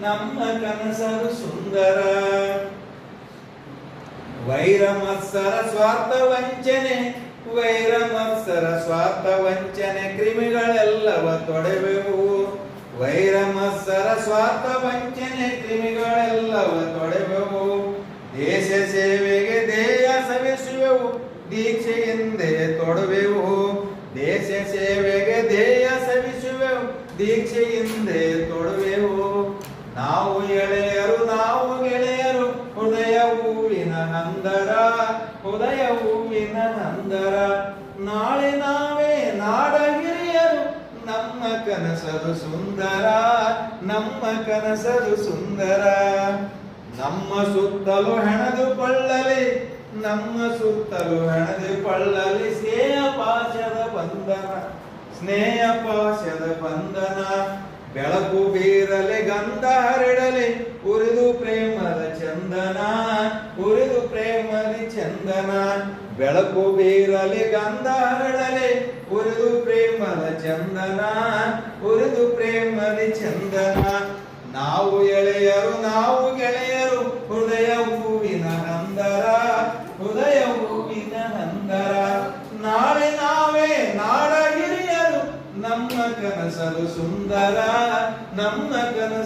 ನಮ್ಮ ಕನಸರು ಸುಂದರ. ವೈರ ಮತ್ಸರ ಸ್ವಾರ್ಥ ವಂಚನೆ, ವೈರ ಮತ್ಸರ ಸ್ವಾರ್ಥ ವಂಚನೆ ಕ್ರಿಮಿಗಳೆಲ್ಲವ ತೊಡೆವೆವು. ವೈರ ಮತ್ಸರ ಸ್ವಾರ್ಥ ವಂಚನೆ ಕ್ರಿಮಿಗಳೆಲ್ಲವ ತೊಡೆವೆವು. ದೇಶ ಸೇವೆಗೆ ದೇಹ ಸವಿಸುವೆವು ದೀಕ್ಷೆಯಿಂದೆ ತೊಡುವೆವು. ದೇಶ ಸೇವೆಗೆ ದೇಹ ಸವಿಸುವೆವು ದೀಕ್ಷೆಯಿಂದೆ ತೊಡುವೆವು. ನಾವು ಎಳೆಯರು ನಾವು ಗೆಳೆಯರು ಹೃದಯ ಹೂವಿನ ನಂದರ ಹೃದಯ ಹೂವಿನ ನಂದರ. ನಾಳೆ ನಾವೇ ನಾಡಗಿರಿಯರು, ನಮ್ಮ ಕನಸದು ಸುಂದರ, ನಮ್ಮ ಕನಸದು ಸುಂದರ. ನಮ್ಮ ಸುತ್ತಲೂ ಪಳ್ಳಲಿ, ನಮ್ಮ ಸುತ್ತಲೂ ಹೆಣದು ಸ್ನೇಹ ಪಾಶದ ಬಂಧನ, ಸ್ನೇಹ ಪಾಶದ ಬಂಧನ. ಬೆಳಕು ಬೀರಲಿ, ಗಂಧ ಹರಡಲಿ, ಉರಿದು ಪ್ರೇಮದ ಚಂದನ, ಉರಿದು ಪ್ರೇಮದಿ ಚಂದನ. ಬೆಳಕು ಬೀರಲಿ, ಗಂಧ ಹರಡಲಿ, ಉರಿದು ಪ್ರೇಮದ ಚಂದನ, ಉರಿದು ಪ್ರೇಮದಿ ಚಂದನ. ನಾವು ಎಳೆಯರು, ನಾವು ಗೆಳೆಯರು, ಹೃದಯ ಹೂವಿನ ಹಂದರ ಹೃದಯ ಹೂವಿನ ಹಂದರ ನಾಳೆ ನಾವೇ ನಾಡ ಹಿರಿಯರು ನಮ್ಮ ಕನಸಲು ಸುಂದರ ನಮ್ಮ ಕನಸು